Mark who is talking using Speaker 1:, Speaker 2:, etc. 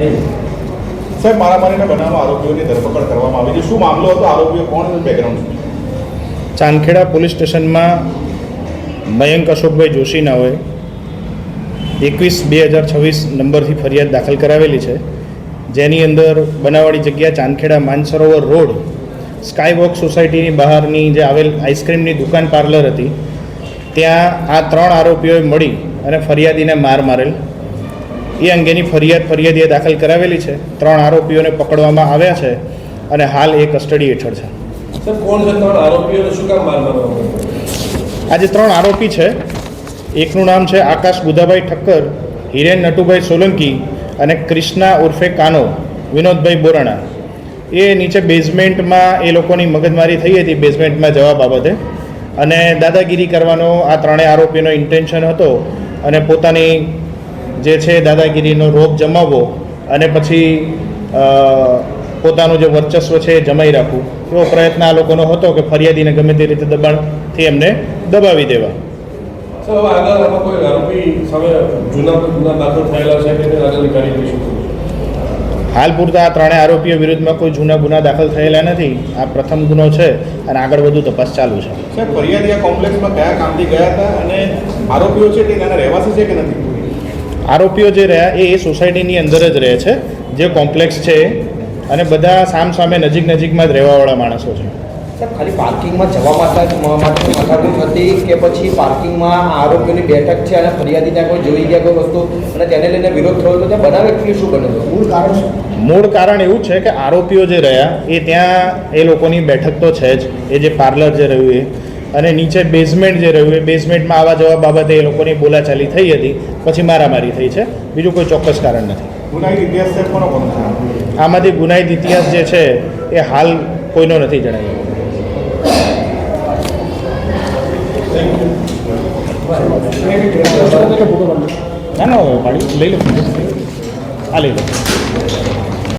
Speaker 1: સાહેબ મારામારીના બનાવમાં આરોપીઓની ધરપકડ કરવામાં આવી છે. શું મામલો હતો? આરોપીઓ કોણ બેકગ્રાઉન્ડ
Speaker 2: ચાંદખેડા પોલીસ સ્ટેશનમાં મયંક અશોકભાઈ જોશી નાઓએ એકવીસ બે હજાર છવ્વીસ નંબરથી ફરિયાદ દાખલ કરાવેલી છે. જેની અંદર બનાવવાળી જગ્યા ચાંદખેડા માનસરોવર રોડ, સ્કાયવોક સોસાયટીની બહારની જે આવેલ આઈસ્ક્રીમની દુકાન પાર્લર હતી. ત્યાં આ ત્રણ આરોપીઓએ મળી અને ફરિયાદીને માર મારેલ. એ અંગેની ફરિયાદ ફરિયાદીએ દાખલ કરાવેલી છે. ત્રણ આરોપીઓને પકડવામાં આવ્યા છે અને હાલ એ કસ્ટડી હેઠળ છે.
Speaker 3: આજે ત્રણ
Speaker 2: આરોપી છે. એકનું નામ છે આકાશ બુધાભાઈ ઠક્કર હિરેન નટુભાઈ સોલંકી અને ક્રિષ્ના ઉર્ફે કાનો વિનોદભાઈ બોરાણા. એ નીચે બેઝમેન્ટમાં એ લોકોની મગજમારી થઈ હતી બેઝમેન્ટમાં જવા બાબતે. અને દાદાગીરી કરવાનો આ ત્રણેય આરોપીનો ઇન્ટેન્શન હતો અને પોતાની જે છે દાદાગીરીનો રોગ જમાવવો અને પછી પોતાનું જે વર્ચસ્વ છે એ જમાઈ રાખવું. એવો પ્રયત્ન આ લોકોનો હતો કે ફરિયાદીને ગમે તે રીતે દબાણથી એમને દબાવી દેવા? હાલ પૂરતા આ ત્રણેય આરોપીઓ વિરુદ્ધમાં કોઈ જૂના ગુના દાખલ થયેલા નથી. આ પ્રથમ ગુનો છે અને આગળ વધુ તપાસ ચાલુ છે.
Speaker 1: ફરિયાદી કોમ્પ્લેક્સમાં કયા કામથી ગયા હતા અને આરોપીઓ છે તે રહેવાસી છે કે નથી?
Speaker 2: આરોપીઓ જે રહ્યા એ એ સોસાયટીની અંદર જ રહે છે જે કોમ્પ્લેક્સ છે અને બધા સામ સામે નજીક નજીકમાં જ રહેવાવાળા માણસો છે.
Speaker 4: ખાલી પાર્કિંગમાં જવા માટે મથાકૂટ હતી કે પછી પાર્કિંગમાં આરોપીઓની બેઠક છે અને ફરિયાદી ત્યાં કોઈ જોઈ ગયા કોઈ વસ્તુ અને તેને લઈને વિરોધ થયો તો ત્યાં બનાવ એકચ્યુઅલી શું બન્યું મૂળ કારણ
Speaker 2: મૂળ કારણ એવું છે કે આરોપીઓ જે રહ્યા એ ત્યાં એ લોકોની બેઠક તો છે જ. એ જે પાર્લર જે રહ્યું એ. અને નીચે બેઝમેન્ટ જે રહ્યું એ બેઝમેન્ટમાં આવા જવા બાબતે એ લોકોની બોલાચાલી થઈ હતી પછી મારામારી થઈ છે. બીજું કોઈ ચોક્કસ કારણ નથી. આમાંથી ગુનાહિત ઇતિહાસ જે છે એ હાલ કોઈનો નથી જણાવ્યો ના ના લઈ લો. આ લઈ લો.